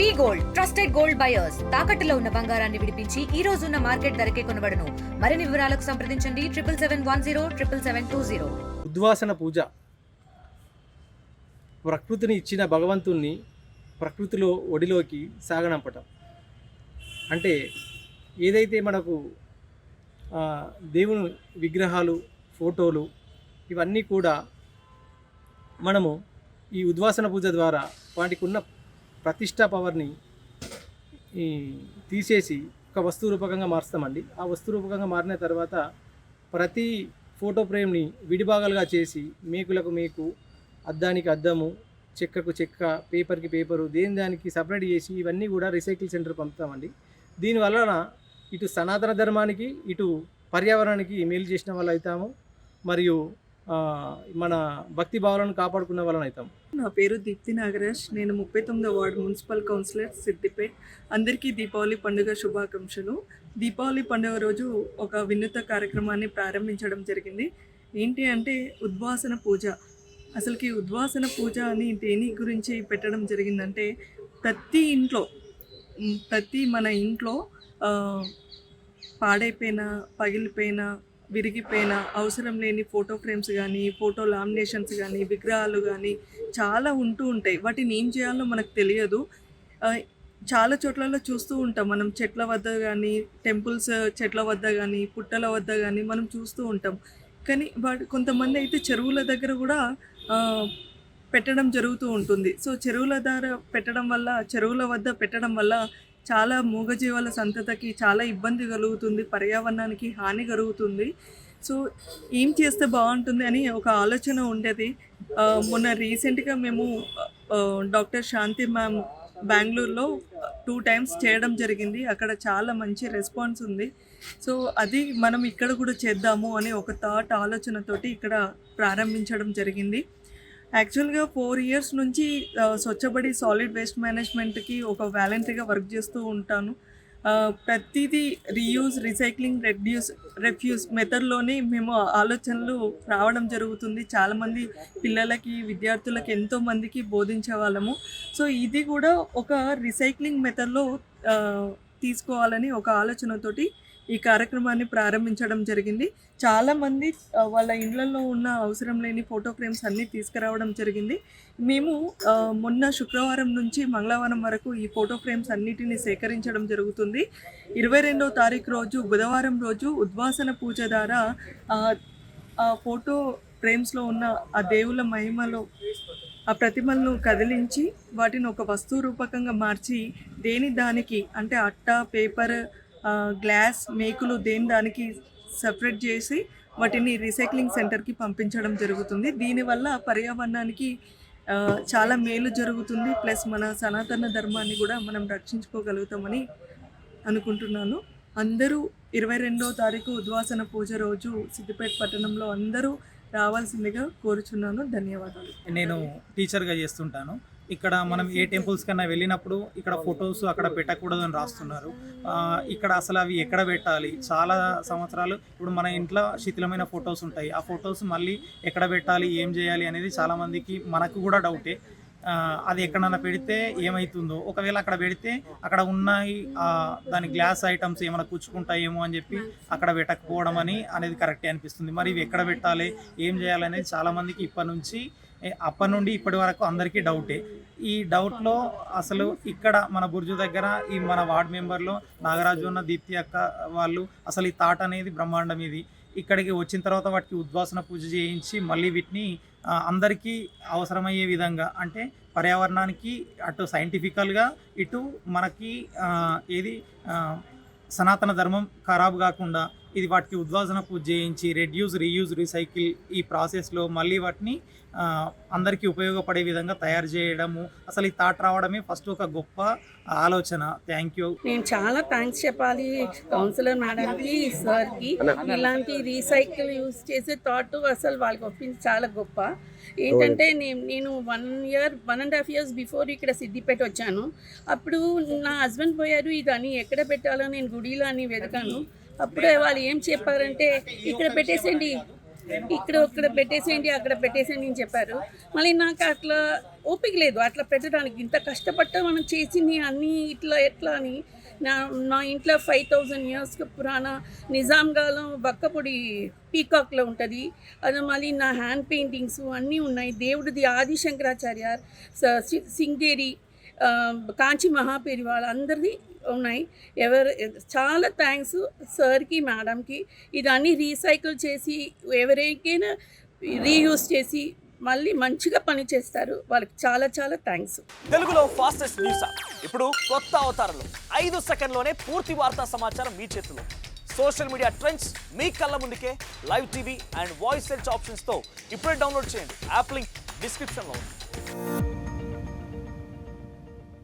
V gold trusted gold buyers తాకట్టులో ఉన్న బంగారాన్ని విడిపించి ఈ రోజు ఉన్న మార్కెట్ ధరకే కొనబడను. మరిన్ని వివరాలకు సంప్రదించండి. Triple seven one zero triple seven two zero. ఉద్వాసన పూజ. ప్రకృతిని ఇచ్చిన భగవంతుణ్ణి ప్రకృతిలో ఒడిలోకి సాగనంపటం. అంటే ఏదైతే మనకు దేవుని విగ్రహాలు ఫోటోలు ఇవన్నీ కూడా మనము ఈ ఉద్వాసన పూజ ద్వారా వాటికి ఉన్న ప్రతిష్టా పవర్ని ఈ తీసేసి ఒక వస్తు రూపకంగా మారుస్తామండి ఆ వస్తు రూపకంగా మారిన తర్వాత ప్రతి ఫోటో ఫ్రేమ్ని విడిభాగాలుగా చేసి మేకులకు మేకు అద్దానికి అద్దము చెక్కకు చెక్క పేపర్కి పేపరు దేని దానికి సపరేట్ చేసి ఇవన్నీ కూడా రీసైకిల్ సెంటర్ పంపుతామండి. దీనివలన ఇటు సనాతన ధర్మానికి ఇటు పర్యావరణానికి మేలు చేసిన వాళ్ళు అవుతాము మరియు మన భక్తి భావాలను కాపాడుకున్న వాళ్ళని అవుతాం. నా పేరు దీప్తి నాగరాజ్. నేను ముప్పై తొమ్మిదో వార్డు మున్సిపల్ కౌన్సిలర్ సిద్దిపేట్. అందరికీ దీపావళి పండుగ శుభాకాంక్షలు. దీపావళి పండుగ రోజు ఒక వినూత కార్యక్రమాన్ని ప్రారంభించడం జరిగింది. ఏంటి అంటే ఉద్వాసన పూజ. అసలుకి ఉద్వాసన పూజ అని దేని గురించి పెట్టడం జరిగిందంటే ప్రతి ఇంట్లో ప్రతి మన ఇంట్లో పాడైపోయిన పగిలిపోయిన విరిగిపోయిన అవసరం లేని ఫోటో ఫ్రేమ్స్ కానీ ఫోటో లామినేషన్స్ కానీ విగ్రహాలు కానీ చాలా ఉంటూ ఉంటాయి. వాటిని ఏం చేయాలో మనకు తెలియదు. చాలా చోట్లలో చూస్తూ ఉంటాం. మనం చెట్ల వద్ద కానీ టెంపుల్స్ చెట్ల వద్ద కానీ పుట్టల వద్ద కానీ మనం చూస్తూ ఉంటాం. కానీ వాటి కొంతమంది అయితే చెరువుల దగ్గర కూడా పెట్టడం జరుగుతూ ఉంటుంది. సో చెరువుల ద్వారా పెట్టడం వల్ల చెరువుల వద్ద పెట్టడం వల్ల చాలా మూగజీవాల సంతతకి చాలా ఇబ్బంది కలుగుతుంది పర్యావరణానికి హాని కలుగుతుంది. సో ఏం చేస్తే బాగుంటుంది అని ఒక ఆలోచన ఉండేది. మొన్న రీసెంట్గా మేము డాక్టర్ శాంతి మ్యామ్ బెంగళూరులో టూ టైమ్స్ చేయడం జరిగింది. అక్కడ చాలా మంచి రెస్పాన్స్ ఉంది. సో అది మనం ఇక్కడ కూడా చేద్దాము అనే ఒక థాట్ ఆలోచనతోటి ఇక్కడ ప్రారంభించడం జరిగింది. యాక్చువల్గా ఫోర్ ఇయర్స్ నుంచి స్వచ్ఛబడి సాలిడ్ వేస్ట్ మేనేజ్మెంట్కి ఒక వాలంటరీగా వర్క్ చేస్తూ ఉంటాను. ప్రతిదీ రీయూజ్ రీసైక్లింగ్ రెడ్యూస్ రెఫ్యూజ్ మెథడ్లోనే మేము ఆలోచనలు రావడం జరుగుతుంది. చాలామంది పిల్లలకి విద్యార్థులకి ఎంతో మందికి బోధించే వాళ్ళము. సో ఇది కూడా ఒక రీసైక్లింగ్ మెథడ్లో తీసుకోవాలని ఒక ఆలోచనతోటి ఈ కార్యక్రమాన్ని ప్రారంభించడం జరిగింది. చాలామంది వాళ్ళ ఇండ్లలో ఉన్న అవసరం లేని ఫోటో ఫ్రేమ్స్ అన్నీ తీసుకురావడం జరిగింది. మేము మొన్న శుక్రవారం నుంచి మంగళవారం వరకు ఈ ఫోటో ఫ్రేమ్స్ అన్నిటిని సేకరించడం జరుగుతుంది. ఇరవై రెండవ తారీఖు రోజు బుధవారం రోజు ఉద్వాసన పూజ ద్వారా ఆ, ఫోటో ఫ్రేమ్స్లో ఉన్న ఆ దేవుల మహిమలో ఆ ప్రతిమలను కదిలించి వాటిని ఒక వస్తువు రూపకంగా మార్చి దేని దానికి అంటే అట్ట పేపర్ గ్లాస్ మేకులు దేని దానికి సపరేట్ చేసి వాటిని రీసైక్లింగ్ సెంటర్కి పంపించడం జరుగుతుంది. దీనివల్ల పర్యావరణానికి చాలా మేలు జరుగుతుంది. ప్లస్ మన సనాతన ధర్మాన్ని కూడా మనం రక్షించుకోగలుగుతామని అనుకుంటున్నాను. అందరూ ఇరవై రెండో తారీఖు ఉద్వాసన పూజ రోజు సిద్దిపేట పట్టణంలో అందరూ రావాల్సిందిగా కోరుచున్నాను. ధన్యవాదాలు. నేను టీచర్గా చేస్తుంటాను. ఇక్కడ మనం ఏ టెంపుల్స్ కన్నా వెళ్ళినప్పుడు ఇక్కడ ఫొటోస్ అక్కడ పెట్టకూడదు అని రాస్తున్నారు. ఇక్కడ అసలు అవి ఎక్కడ పెట్టాలి? చాలా సంవత్సరాలు ఇప్పుడు మన ఇంట్లో శిథిలమైన ఫొటోస్ ఉంటాయి. ఆ ఫొటోస్ మళ్ళీ ఎక్కడ పెట్టాలి? ఏం చేయాలి? అనేది చాలామందికి మనకు కూడా డౌటే. అది ఎక్కడన్నా పెడితే ఏమవుతుందో ఒకవేళ అక్కడ పెడితే అక్కడ ఉన్నాయి దాని గ్లాస్ ఐటమ్స్ ఏమైనా కూర్చుకుంటాయేమో అని చెప్పి అక్కడ పెట్టకపోవడం అని అనేది కరెక్టే అనిపిస్తుంది. మరి ఇవి ఎక్కడ పెట్టాలి? ఏం చేయాలి? అనేది చాలామందికి ఇప్పటి నుంచి అప్పటి నుండి ఇప్పటి వరకు అందరికీ డౌటే. ఈ డౌట్లో అసలు ఇక్కడ మన బుర్జు దగ్గర ఈ మన వార్డ్ మెంబర్లో నాగరాజు ఉన్న దీప్తి అక్క వాళ్ళు అసలు ఈ తాట అనేది బ్రహ్మాండం ఇది. ఇక్కడికి వచ్చిన తర్వాత వాటికి ఉద్వాసన పూజ చేయించి మళ్ళీ వీటిని అందరికీ అవసరమయ్యే విధంగా అంటే పర్యావరణానికి అటు సైంటిఫికల్గా ఇటు మనకి ఏది సనాతన ధర్మం ఖరాబ్ కాకుండా ఇది వాటికి ఉద్వాసన పూజ చేయించి రెడ్యూస్ రీయూజ్ రీసైకిల్ ఈ ప్రాసెస్లో మళ్ళీ వాటిని అందరికీ ఉపయోగపడే విధంగా తయారు చేయడము. అసలు ఈ థాట్ రావడమే ఫస్ట్ ఒక గొప్ప ఆలోచన. థ్యాంక్ యూ నేను చాలా థ్యాంక్స్ చెప్పాలి కౌన్సిలర్ మేడంకి సార్కి ఇలాంటి రీసైకిల్ యూస్ చేసే థాట్ అసలు వాళ్ళకి ఒప్పించి చాలా గొప్ప. ఏంటంటే నేను నేను one year one and half years before ఇక్కడ సిద్దిపేట వచ్చాను. అప్పుడు నా హస్బెండ్ పోయారు ఇదని ఎక్కడ పెట్టాలో నేను గుడిలో అని వెతకాను. అప్పుడే వాళ్ళు ఏం చెప్పారంటే ఇక్కడ పెట్టేసేయండి ఇక్కడ ఇక్కడ పెట్టేసేయండి అక్కడ పెట్టేసేయండి అని చెప్పారు. మళ్ళీ నాకు అట్లా ఓపిక లేదు. అట్లా పెట్టడానికి ఇంత కష్టపడ్డ మనం చేసింది అన్నీ ఇట్లా ఎట్లా అని. నా నా ఇంట్లో ఫైవ్ థౌజండ్ ఇయర్స్ పురాణ నిజాంగాలం బక్కపొడి పీకాక్లో ఉంటుంది. అది మళ్ళీ నా హ్యాండ్ పెయింటింగ్స్ అన్నీ ఉన్నాయి. దేవుడిది ఆది శంకరాచార్య స- సింగేరి కాంచి మహాపేరి అందరిది ఉన్నాయి. ఎవరు చాలా థ్యాంక్స్ సార్కి మేడంకి. ఇదన్నీ రీసైకిల్ చేసి ఎవరికైనా రీయూస్ చేసి మళ్ళీ మంచిగా పని చేస్తారు. వాళ్ళకి చాలా చాలా థ్యాంక్స్. తెలుగులో ఫాస్టెస్ట్ న్యూస్? ఇప్పుడు కొత్త అవతారంలో ఐదు సెకండ్లోనే పూర్తి వార్తా సమాచారం మీ చేతిలో. సోషల్ మీడియా ట్రెండ్స్ మీ కళ్ళ ముందుకే live TV and voice search ఆప్షన్స్తో ఇప్పుడే డౌన్లోడ్ చేయండి. యాప్ లింక్ డిస్క్రిప్షన్లో ఉంది.